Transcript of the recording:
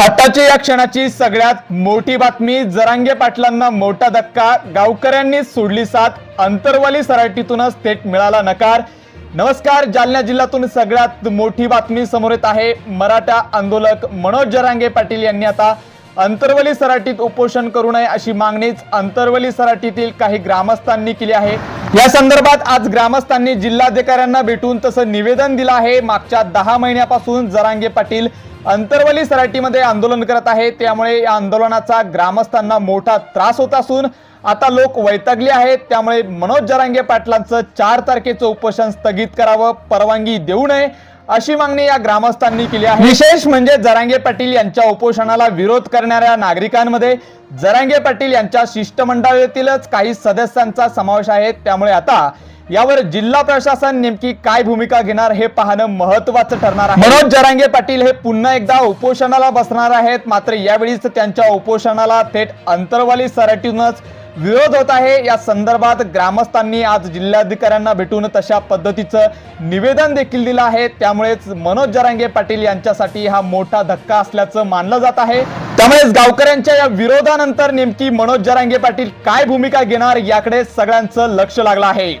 आताची या क्षणाची सगळ्यात मोठी बातमी जरांगे पाटलांना मोठा धक्का. गावकऱ्यांनी सोडली साथ. अंतरवाली सराटीतूनच थेट मिळाला नकार. नमस्कार जालना जिल्ह्यातून सगळ्यात मोठी बातमी समोर येत आहे. मराठा आंदोलक मनोज जरांगे पाटील यांनी आता अंतरवली सराटीत उपोषण करू नये अशी मागणीच अंतरवली सराटीतील काही ग्रामस्थांनी केली आहे. या संदर्भात आज ग्रामस्थांनी जिल्हाधिकाऱ्यांना भेटून तसं निवेदन दिलं आहे. मागच्या दहा महिन्यापासून जरांगे पाटील अंतरवली सराटीमध्ये आंदोलन करत आहे. त्यामुळे या आंदोलनाचा ग्रामस्थांना मोठा त्रास होत असून आता लोक वैतागले आहेत. त्यामुळे मनोज जरांगे पाटलांचं चार तारखेचं उपोषण स्थगित करावं परवानगी देऊ नये अशी मागणी या ग्रामस्थांनी केली आहे. विशेष म्हणजे जरांगे पाटील यांच्या उपोषणाला विरोध करणाऱ्या नागरिकांमध्ये जरांगे पाटील यांच्या शिष्टमंडळातीलच काही सदस्यांचा समावेश आहे. त्यामुळे आता यावर जिल्हा प्रशासन नेमकी काय भूमिका घेणार हे पाहणं महत्वाचं ठरणार आहे. मनोज जरांगे पाटील हे पुन्हा एकदा उपोषणाला बसणार आहेत. मात्र यावेळीच त्यांच्या उपोषणाला थेट अंतरवाली सराटीतूनच विरोध होत आहे. या संदर्भात ग्रामस्थांनी आज जिल्हाधिकाऱ्यांना भेटून तशा पद्धतीचं निवेदन देखील दिलं आहे. त्यामुळेच मनोज जरांगे पाटील यांच्यासाठी हा मोठा धक्का असल्याचं मानलं जात आहे. त्यामुळेच गावकऱ्यांच्या या विरोधानंतर नेमकी मनोज जरांगे पाटील काय भूमिका घेणार याकडे सगळ्यांचं लक्ष लागलं आहे.